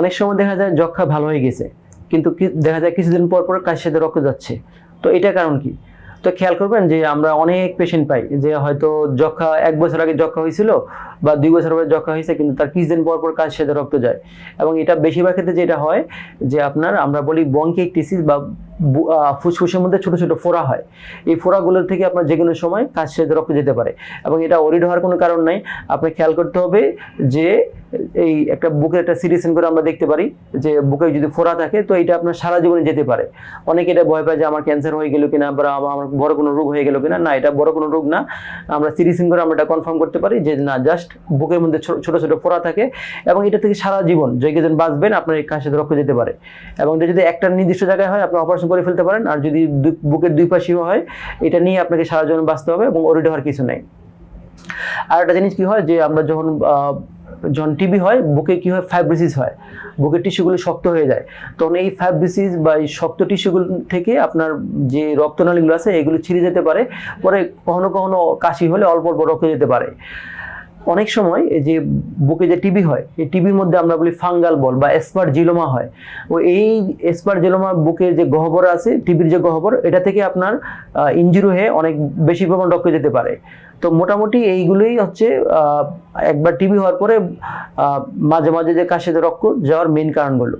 অনেক সময় দেখা যায় যক্ষা ভালো হয়ে গেছে, কিন্তু দেখা যায় কিছুদিন পর পর কাশির সাথে রক্ত যাচ্ছে। তো এটা কারণ কি? তো খেয়াল করবেন যে আমরা অনেক পেশেন্ট পাই যে হয়তো যক্ষা এক বছর আগে যক্ষা হয়েছিল বা দুই বছর পরে যক্ষা হয়েছে, কিন্তু তার কিছুদিন পর পর কাশির সাথে রক্ত যায়। এবং এটা বেশিরভাগ ক্ষেত্রে যেটা হয় যে আপনার আমরা বলি বঙ্কিকটিসিস বা ফুসফুসের মধ্যে ছোট ছোট ফোড়া হয়। এই ফোড়াগুলোর থেকে আপনার যে কোনো সময় কাশির সাথে রক্ত যেতে পারে। এবং এটা অরিড হওয়ার কোনো কারণ নাই। আপনি খেয়াল করতে হবে যে এই একটা বুকের একটা সিরিজেন করে আমরা দেখতে পারি যে বুকে যদি ফোড়া থাকে, তো এটা আপনার সারা জীবনে যেতে পারে। অনেকে এটা ভয় পায় যে আমার ক্যান্সার হয়ে গেল কিনা বা আমার বড় কোনো রোগ হয়ে গেল কিনা। না, এটা বড় কোনো রোগ না। আমরা সিরিজেন করে আমরা এটা কনফার্ম করতে পারি যে না জাস্ট বুকের মধ্যে ছোট ছোট ফোড়া থাকে এবং এটা থেকে সারা জীবন যে কেজন বাঁচবেন, আপনার এই কাশির রক্ত যেতে পারে। এবং এটা যদি একটা নির্দিষ্ট জায়গায় হয়, আপনি অপারেশন করে ফেলতে পারেন। আর যদি বুকের দুই পাশেও হয়, এটা নিয়ে আপনাকে সারা জীবন বাঁচতে হবে এবং ওরিড হওয়ার কিছু নেই। আর একটা জিনিস কি হয় যে আমরা যখন যখন টিবি হয়, বুকে কি হয়? ফাইব্রিসিস হয়। বুকের টিস্যুগুলো শক্ত হয়ে যায়। তখন এই ফাইব্রিসিস বা এই শক্ত টিস্যুগুলো থেকে আপনার যে রক্তনালীগুলো আছে, এগুলো ছিঁড়ে যেতে পারে। পরে কখনো কখনো কাশি হলে অল্প অল্প রক্ত যেতে পারে। অনেক সময় এই যে বুকে যে টিবি হয়, এই টিবির মধ্যে আমরা বলি ফাঙ্গাল বল বা এসপার জিলোমা হয়। ও এই এসপার জিলোমা বুকের যে গহ্বর আছে, টিবির যে গহ্বর, এটা থেকে আপনার ইঞ্জুরি হয়ে অনেক বেশি পরিমাণ রক্ত যেতে পারে। তো মোটামুটি এইগুলোই হচ্ছে একবার টিবি হওয়ার পরে মাঝে মাঝে যে কাশিতে রক্ত যাওয়ার মেইন কারণগুলো।